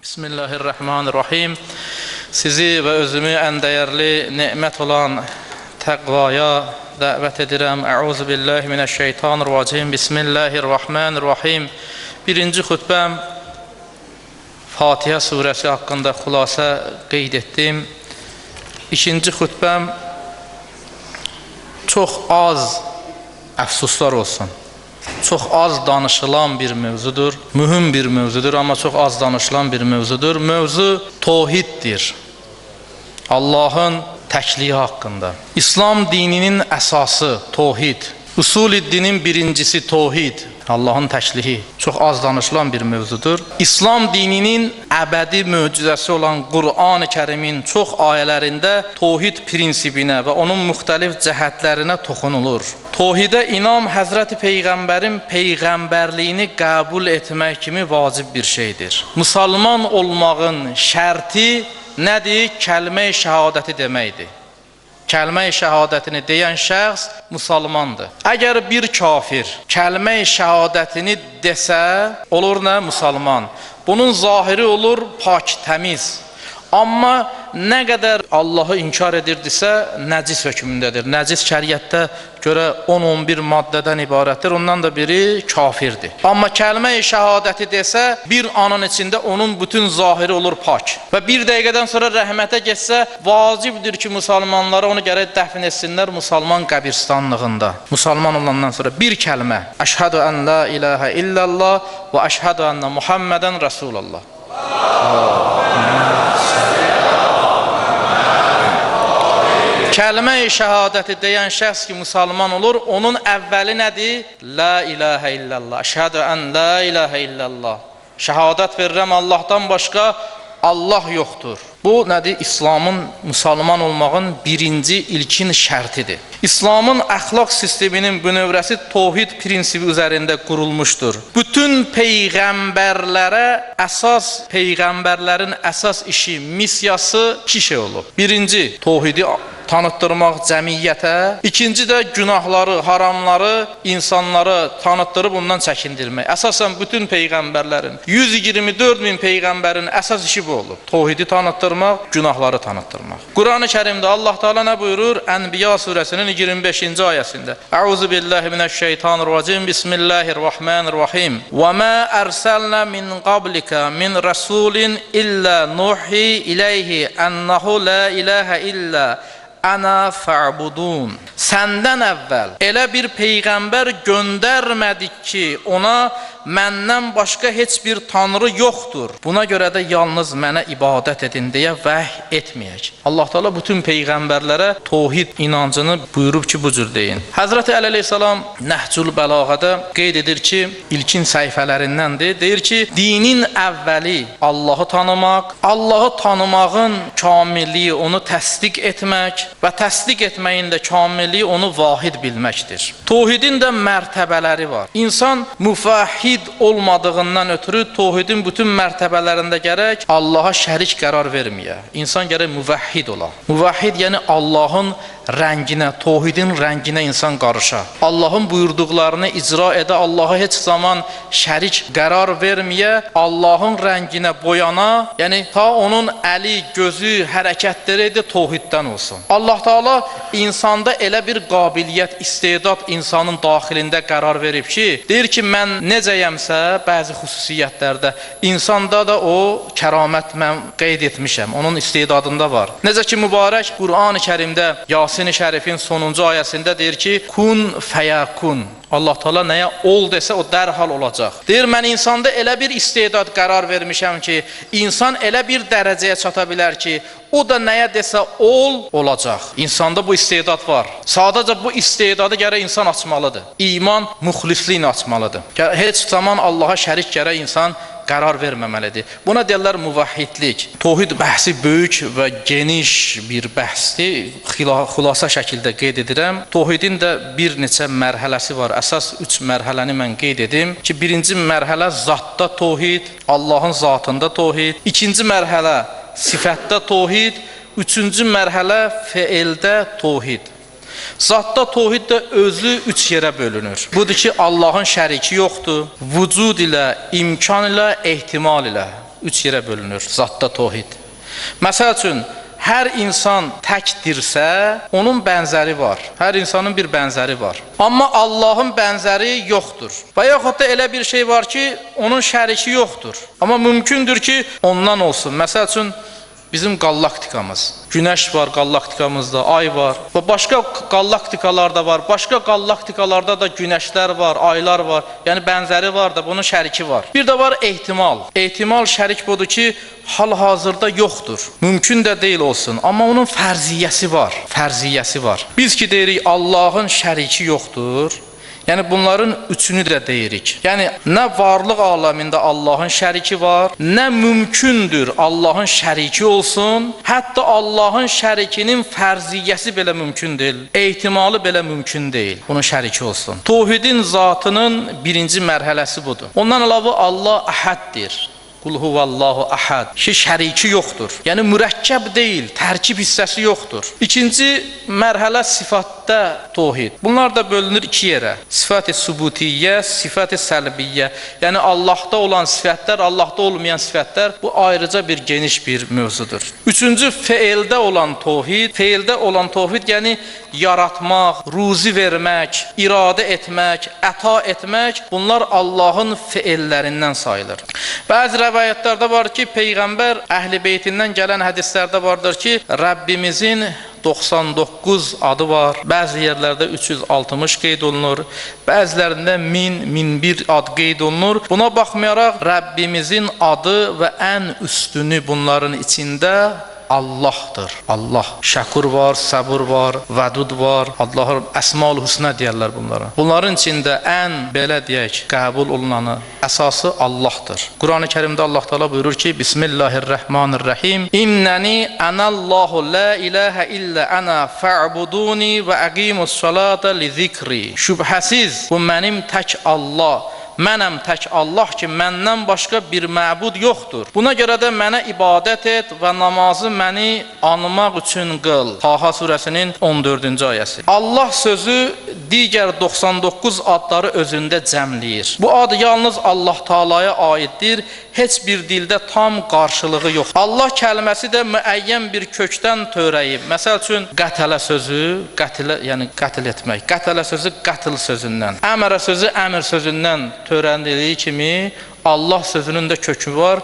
Bismillahirrahmanirrahim. Sizi və özümü ən dəyərli nemət olan təqvaya dəvət edirəm. Əuzu billahi minəşşeytanirracim. Bismillahirrahmanirrahim. Birinci xutbəm Fatihə surəsi haqqında xülasə qeyd etdim. İkinci xutbəm çox az əfsuslar olsun. Çox az danışılan bir mövzudur. Mühüm bir mövzudur, amma çox az danışılan bir mövzudur. Mövzu tohiddir. Allahın təkliyi haqqında. İslam dininin əsası tohid. Usul dinin birincisi tohid. Allahın təkliyi çox az danışılan bir mövzudur. İslam dininin əbədi möcüzəsi olan Qur'an-ı Kərimin çox ayələrində tohid prinsipinə və onun müxtəlif cəhətlərinə toxunulur. Tohidə inam Həzrəti Peyğəmbərin peyğəmbərliyini qəbul etmək kimi vacib bir şeydir. Müsəlman olmağın şərti nədir? Kəlmə-i şəhadəti deməkdir. Kəlmə-i şəhadətini deyən şəxs müsəlmandır. Əgər bir kafir kəlmə-i şəhadətini desə, olur nə? Müsəlman. Bunun zahiri olur pak, təmiz. Amma nə qədər Allahı inkar edirdisə, nəcis hökmündədir. Nəcis şəriətdə görə 10-11 maddədən ibarətdir. Ondan da biri kafirdir. Amma kəlmə-i şəhadəti desə, bir anın içində onun bütün zahiri olur pak. Və bir dəqiqədən sonra rəhmətə getsə, vacibdir ki, müsəlmanlara onu gərək dəfn etsinlər müsəlman qəbirstanlığında. Müsəlman olandan sonra bir kəlmə: Əşhədü ən la ilahə illallah və əşhədü ənə Muhammedən Rasulullah. Kəlmə-i şəhadəti deyən şəxs ki, müsəlman olur, onun əvvəli nədir? La ilahə illallah. Əşhədü ən la ilahə illallah. Şəhadət verirəm Allahdan başqa Allah yoxdur. Bu nədir? İslamın müsəlman olmağın birinci ilkin şərtidir. İslamın əxlaq sisteminin bünövrəsi tohid prinsipi üzərində qurulmuşdur. Bütün peyğəmbərlərə əsas peyğəmbərlərin əsas işi, missiyası iki şey olub. Birinci, tohidi tanıtdırmaq cəmiyyətə, ikinci də günahları, haramları insanlara tanıtdırıb ondan çəkindirmək. Əsasən bütün peyğəmbərlərin 124 min peyğəmbərin əsas işi bu olub. Tohidi tanıtdırmaq, günahları tanıtdırmaq. Qurani-Kərimdə Allah Taala nə buyurur? Ənbiya surəsinin 25-ci ayəsində. Əuzu billahi minəşşeytanirracim. Bismillahirrahmanirrahim. Və ma ərsalna min qablika min rasulin illə nuhi ileyhi ennehu la ilahe illa Ana fa'budun. Səndən əvvəl elə bir peyğəmbər göndərmədik ki, ona məndən başqa heç bir tanrı yoxdur. Buna görə də yalnız mənə ibadət edin deyə vəh etməyək. Allah Taala bütün peyğəmbərlərə təvhid inancını buyurub ki, bu cür deyin. Həzrəti Əli əleyhissalam Nəhcul Bəlağədə qeyd edir ki, ilkin səhifələrindəndir. Deyir ki, dinin əvvəli Allahı tanımaq, Allahı tanımağın kamilliyi onu təsdiq etmək və təsdiq etməyin də kamilliyi onu vahid bilməkdir. Təvhidin də mərtəbələri var. İnsan müvahhid olmadığından ötürü təvhidin bütün mərtəbələrində gərək Allaha şərik qərar verməyə. İnsan gərək müvahhid ola. Müvahhid yəni Allahın rənginə, tohidin rənginə insan qarışa. Allahın buyurduqlarını icra edə, Allaha heç zaman şərik qərar verməyə, Allahın rənginə boyana, yəni ta onun əli, gözü, hərəkətləri də tohiddən olsun. Allah Taala insanda elə bir qabiliyyət, istedad insanın daxilində qərar verib ki, deyir ki, mən necəyəmsə bəzi xüsusiyyətlərdə insanda da o kəramət mən qeyd etmişəm. Onun istedadında var. Necə ki mübarək Qurani-Kərimdə Yasin-i Şərifin sonuncu ayəsində deyir ki, kun fəyakun. Allah Taala nəyə ol desə o dərhal olacaq. Deyir mən insanda elə bir istedad qərar vermişəm ki, insan elə bir dərəcəyə çata bilər ki, o da nəyə desə ol olacaq. İnsanda bu istedad var. Sadəcə bu istedadı gərək insan açmalıdır. İman müxlisliyin açmalıdır. Heç zaman Allaha şərik gərək insan qərar verməməlidir. Buna deyirlər müvahhidlik. Tohid bəhsi böyük və geniş bir bəhsdir. Xülasa şəkildə qeyd edirəm. Tohidin də bir neçə mərhələsi var. Əsas 3 mərhələni mən qeyd edim ki, birinci mərhələ zatda tohid, Allahın zatında tohid. İkinci mərhələ sifətdə tohid, üçüncü mərhələ feildə tohid. Zatda tohid də özü üç yerə bölünür. Budur ki, Allahın şəriki yoxdur. Vücud ilə, imkan ilə, ehtimal ilə. üç yerə bölünür zatda tohid. Məsəl üçün hər insan təkdirsə, onun bənzəri var. Hər insanın bir bənzəri var. Amma Allahın bənzəri yoxdur. Və yaxud da elə bir şey var ki, onun şəriki yoxdur. Amma mümkündür ki, ondan olsun. Məsəl üçün bizim qallaktikamız. Günəş var qallaktikamızda, ay var və başqa qallaktikalar da var. Başqa qallaktikalarda da günəşlər var, aylar var. Yəni bənzəri var da, bunun şəriki var. Bir də var ehtimal. Ehtimal şərik budur ki, hal-hazırda yoxdur. Mümkün də deyil olsun, amma onun fərziyyəsi var. Fərziyyəsi var. Biz ki deyirik Allahın şəriki yoxdur. Yəni bunların üçünü də deyirik. Yəni nə varlıq aləmində Allahın şəriki var, nə mümkündür Allahın şəriki olsun, hətta Allahın şərikinin fərziyyəsi belə mümkün deyil. Ehtimalı belə mümkün deyil. Bunun şəriki olsun. Tövhidin zatının birinci mərhələsi budur. Ondan əlavə Allah əhəddir. Qul huvallahu ahad. Ki şəriki yoxdur. Yəni mürəkkəb deyil, tərkib hissəsi yoxdur. İkinci mərhələ sifatda tohid. Bunlar da bölünür iki yerə. Sifat-ı subutiyyə, sifat-ı səlbiyyə. Yəni Allahda olan sifətlər, Allahda olmayan sifətlər bu ayrıca bir geniş bir mövzudur. Üçüncü feildə olan tohid, feildə olan tohid yəni yaratmaq, ruzi vermək, iradə etmək, əta etmək, bunlar Allahın feillərindən sayılır. Bəzi rəvayətlərdə var ki, peyğəmbər Əhl-i Beytindən gələn hədislərdə vardır ki, Rəbbimizin 99 adı var. Bəzi yerlərdə 360 qeyd olunur. Bəzilərində 1000, 1001 ad qeyd olunur. Buna baxmayaraq Rəbbimizin adı və ən üstünü bunların içində Allahdır. Allah. Şəkur var, səbur var, vədud var. Allahın əsmaul husna deyirlər bunlara. Bunların içində ən belə deyək, qəbul olunanı əsası Allahdır. Qurani-Kərimdə Allah Taala buyurur ki: Bismillahir-Rahmanir-Rahim. İnnəni anallahu la ilaha illa ana fa'buduni və aqimus salata li zikri. Şübhəsiz bu mənim tək Allah Mənəm tək Allah ki, məndən başqa bir məbud yoxdur. Buna görə də mənə ibadət et və namazı məni anmaq üçün qıl. Taha surəsinin 14-cü ayəsi. Allah sözü digər 99 adları özündə cəmləyir. Bu ad yalnız Allah Taalaya aiddir. Heç bir dildə tam qarşılığı yox. Allah kəlməsi də müəyyən bir kökdən törəyib. Məsəl üçün qətələ sözü, qətilə, yəni qətl etmək. Qətələ sözü qətl sözündən. Əmrə sözü əmr sözündən törəndiyi kimi Allah sözünün də kökü var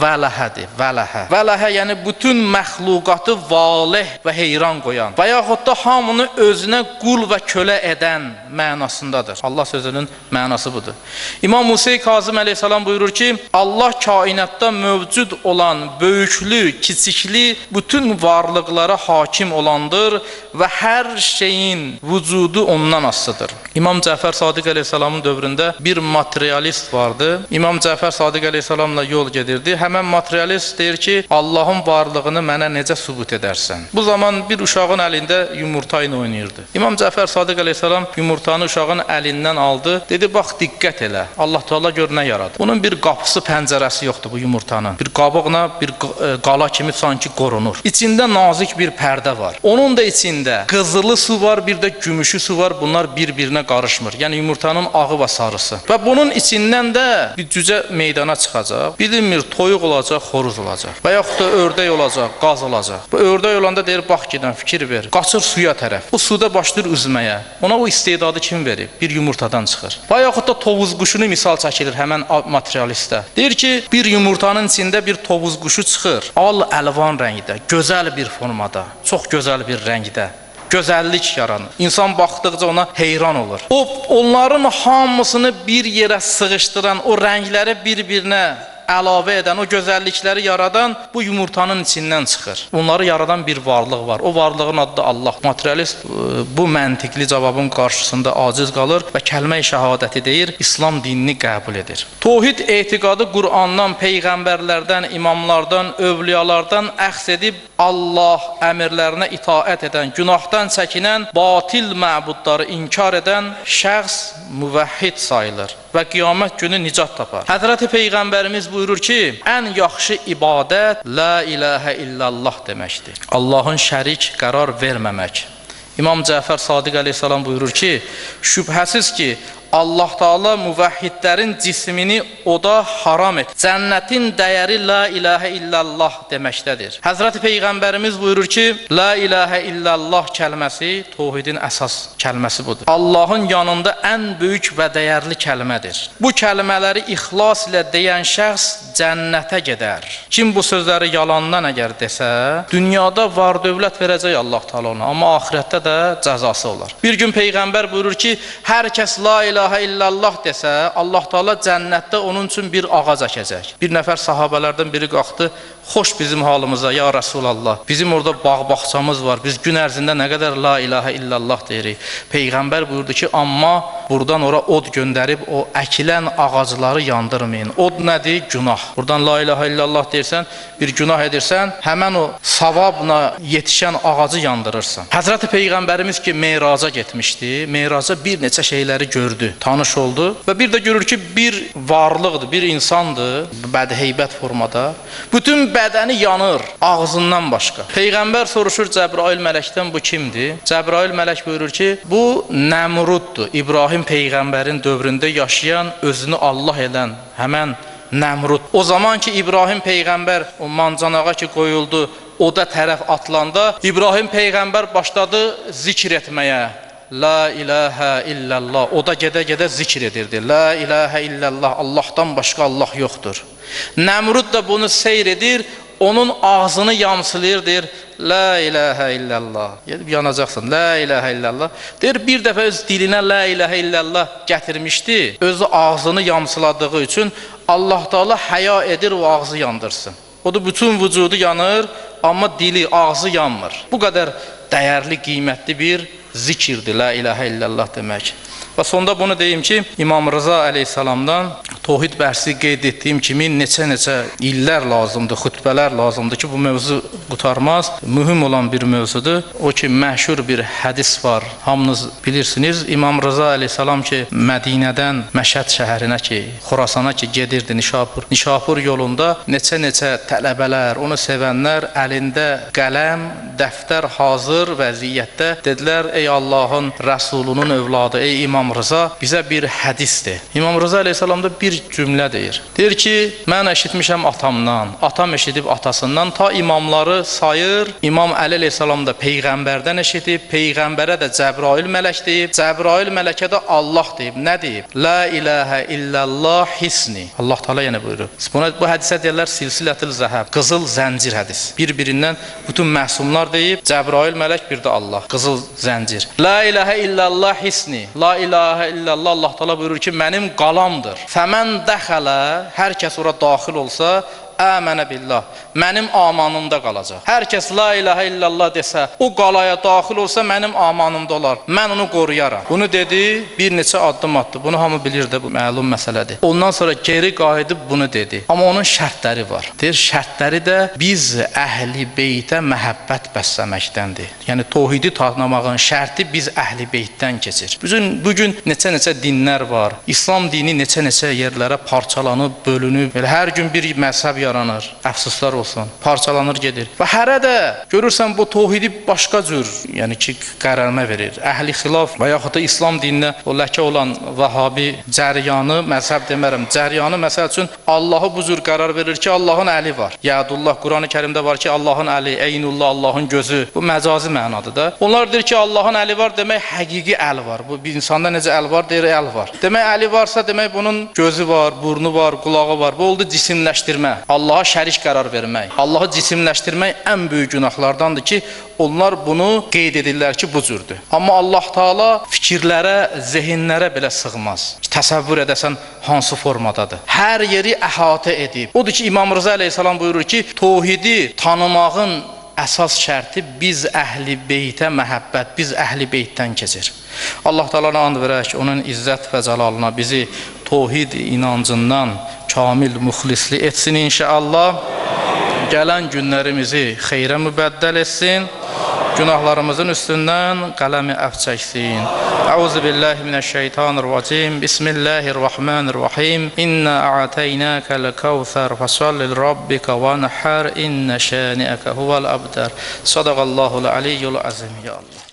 vələhədir, vələhə. Vələhə yəni bütün məxluqatı valeh və heyran qoyan və yaxud da hamını özünə qul və kölə edən mənasındadır. Allah sözünün mənası budur. İmam Musa Kazım əleyhissalam buyurur ki, Allah kainatda mövcud olan böyüklü, kiçikli bütün varlıqlara hakim olandır və hər şeyin vücudu ondan asılıdır. İmam Cəfər Sadiq əleyhissalamın dövründə bir materialist vardı. İmam Cəfər Sadiq əleyhissalamla yol gedirdi. Həmən materialist deyir ki, Allahın varlığını mənə necə sübut edərsən? Bu zaman bir uşağın əlində yumurta ilə oynayırdı. İmam Cəfər Sadiq əleyhissalam yumurtanı uşağın əlindən aldı. Dedi, bax diqqət elə. Allah Teala gör nə yaradı. Bunun bir qapısı, pəncərəsi yoxdur bu yumurtanın. Bir qabıqla bir e, qala kimi sanki qorunur. İçində nazik bir pərdə var. Onun da içində qızılı su var, bir də gümüşü su var. Bunlar bir-birinə qarışmır. Yəni yumurtanın ağı və sarısı. Və bunun içindən də bir cücə meydana çıxacaq. Bilinmir, toyuq olacaq, xoruz olacaq. Və yaxud da ördək olacaq, qaz olacaq. Bu ördək olanda deyir, bax gedən fikir ver. Qaçır suya tərəf. Bu suda başlayır üzməyə. Ona o istedadı kim verib? Bir yumurtadan çıxır. Və yaxud da tovuz quşunu misal çəkilir həmən materialistə. Deyir ki, bir yumurtanın içində bir tovuz quşu çıxır. Al əlvan rəngdə, gözəl bir formada, çox gözəl bir rəngdə gözəllik yaranır. İnsan baxdıqca ona heyran olur. O onların hamısını bir yerə sığışdıran, o rəngləri bir-birinə əlavə edən, o gözəllikləri yaradan bu yumurtanın içindən çıxır. Onları yaradan bir varlıq var. O varlığın adı da Allah. Materialist e, bu məntiqli cavabın qarşısında aciz qalır və kəlmə-i şahadəti deyir, İslam dinini qəbul edir. Tohid etiqadı Qur'andan, peyğəmbərlərdən, imamlardan, övliyalardan əxz edib Allah əmrlərinə itaət edən, günahdan çəkinən, batil məbudları inkar edən şəxs müvəhhid sayılır və qiyamət günü nicat tapar. Həzrəti Peyğəmbərimiz buyurur ki, ən yaxşı ibadət la ilahə illallah deməkdir. Allahın şərik qərar verməmək. İmam Cəfər Sadiq əleyhissalam buyurur ki, şübhəsiz ki, Allah Taala müvəhhidlərin cismini oda haram et. Cənnətin dəyəri la ilahə illallah deməkdədir. Həzrəti Peyğəmbərimiz buyurur ki, la ilahə illallah kəlməsi təvhidin əsas kəlməsi budur. Allahın yanında ən böyük və dəyərli kəlmədir. Bu kəlmələri ixlas ilə deyən şəxs cənnətə gedər. Kim bu sözləri yalandan əgər desə, dünyada var dövlət verəcək Allah Taala ona, amma axirətdə də cəzası olar. Bir gün peyğəmbər buyurur ki, hər kəs la ilahə illallah desə, Allah Taala cənnətdə onun üçün bir ağac əkəcək. Bir nəfər sahabelərdən biri qalxdı, xoş bizim halımıza ya Resulallah. Bizim orada bağ-bağçamız var. Biz gün ərzində nə qədər la ilahə illallah deyirik. Peyğəmbər buyurdu ki, amma buradan ora od göndərib o əkilən ağacları yandırmayın. Od nədir? Günah. Buradan la ilahə illallah deyirsən, bir günah edirsən, həmən o savabla yetişən ağacı yandırırsan. Həzrəti Peyğəmbərimiz ki, Meyraca getmişdi. Meyraca bir neçə şeyləri gördü, tanış oldu və bir də görür ki, bir varlıqdır, bir insandır, bədheybət formada. Bütün bədəni yanır ağzından başqa. Peyğəmbər soruşur Cəbrail mələkdən bu kimdir? Cəbrail mələk buyurur ki, bu Nəmruddur. İbrahim peyğəmbərin dövründə yaşayan, özünü Allah edən həmən Nəmrud. O zaman ki İbrahim peyğəmbər o mancanağa ki qoyuldu, oda tərəf atlanda İbrahim peyğəmbər başladı zikr etməyə. La ilahə illallah. O da gedə-gedə zikr edirdi. La ilahə illallah. Allahdan başqa Allah yoxdur. Nəmrud da bunu seyr edir, onun ağzını yamsılayır, deyir, La ilahə illallah. Gedib yanacaqsan, La ilahə illallah. Deyir, bir dəfə öz dilinə La ilahə illallah gətirmişdi, özü ağzını yamsıladığı üçün Allah Taala həya edir o ağzı yandırsın. O da bütün vücudu yanır, amma dili, ağzı yanmır. Bu qədər dəyərli, qiymətli bir zikirdir La ilahə illallah demək. Və sonda bunu deyim ki, İmam Rıza əleyhissalamdan Tohid bəhsi qeyd etdiyim kimi neçə-neçə illər lazımdır, xütbələr lazımdır ki, bu mövzu qutarmaz. Mühüm olan bir mövzudur. O ki, məşhur bir hədis var. Hamınız bilirsiniz. İmam Rıza əleyhissalam ki, Mədinədən Məşəd şəhərinə ki, Xorasana ki, gedirdi Nişapur. Nişapur yolunda neçə-neçə tələbələr, onu sevənlər əlində qələm, dəftər hazır vəziyyətdə dedilər: "Ey Allahın Rəsulunun övladı, ey İmam Rıza, bizə bir hədisdir." İmam Rıza əleyhissalam da bir cümlə deyir. Deyir ki, mən eşitmişəm atamdan, atam eşidib atasından ta imamları sayır. İmam Əli əleyhissalam da peyğəmbərdən eşidib, peyğəmbərə də Cəbrail mələk deyib, Cəbrail mələkə də Allah deyib. Nə deyib? La ilahə illallah hisni. Allah Taala yenə buyurur. Buna bu hədisə deyirlər silsilətül zəhəb, qızıl zəncir hədis. Bir-birindən bütün məsumlar deyib, Cəbrail mələk bir də Allah, qızıl zəncir. La ilahə illallah hisni. La ilahə illallah Allah Taala buyurur ki, mənim qalamdır. Fəmən dəxələ hər kəs ora daxil olsa, əmənə billah, mənim amanımda qalacaq. Hər kəs la ilahə illallah desə, o qalaya daxil olsa mənim amanımda olar. Mən onu qoruyaram. Bunu dedi, bir neçə addım atdı. Bunu hamı bilir də bu məlum məsələdir. Ondan sonra geri qayıdıb bunu dedi. Amma onun şərtləri var. Deyir, şərtləri də biz əhli beytə məhəbbət bəsləməkdəndir. Yəni təvhidi tanımağın şərti biz əhli beytdən keçir. Bütün bu gün neçə-neçə dinlər var. İslam dini neçə-neçə yerlərə parçalanıb, bölünüb. Elə hər gün bir məzhəb yaranır. Əfsuslar olsun. Parçalanır gedir. Və hərə də görürsən bu təvhidi başqa cür, yəni ki, qərarmə verir. Əhli xilaf və yaxud da İslam dininə o ləkə olan Vahabi cəryanı, məzhəb demərəm, cəryanı məsəl üçün Allahı bu cür qərar verir ki, Allahın əli var. Yadullah Qurani-Kərimdə var ki, Allahın əli, Eynullah Allahın gözü. Bu məcazi mənadır da. Onlar deyir ki, Allahın əli var demək həqiqi əl var. Bu bir insanda necə əl var, deyir əl var. Demək əli varsa demək bunun gözü var, burnu var, qulağı var. Bu oldu cisimləşdirmə. Allaha şərik qərar vermək, Allahı cisimləşdirmək ən böyük günahlardandır ki, onlar bunu qeyd edirlər ki, bu cürdür. Amma Allah Taala fikirlərə, zehinlərə belə sığmaz. Təsəvvür edəsən hansı formadadır. Hər yeri əhatə edib. Odur ki, İmam Rıza əleyhissalam buyurur ki, təvhidi tanımağın əsas şərti biz əhli beytə məhəbbət, biz əhli beytdən keçir. Allah Taala'na and verək, onun izzət və cəlalına bizi təvhid inancından kamil müxlisli etsin inşallah. Gələn günlərimizi xeyrə mübəddəl etsin. Günahlarımızın üstündən qələmi əf çəksin. Əuzu billahi minəşşeytanirracim. Bismillahirrahmanirrahim. İnna a'taynakal kevser fesalli rabbika vanhar inne şani'aka huvel abtar. Sadaqallahul aliyyul azim ya Allah.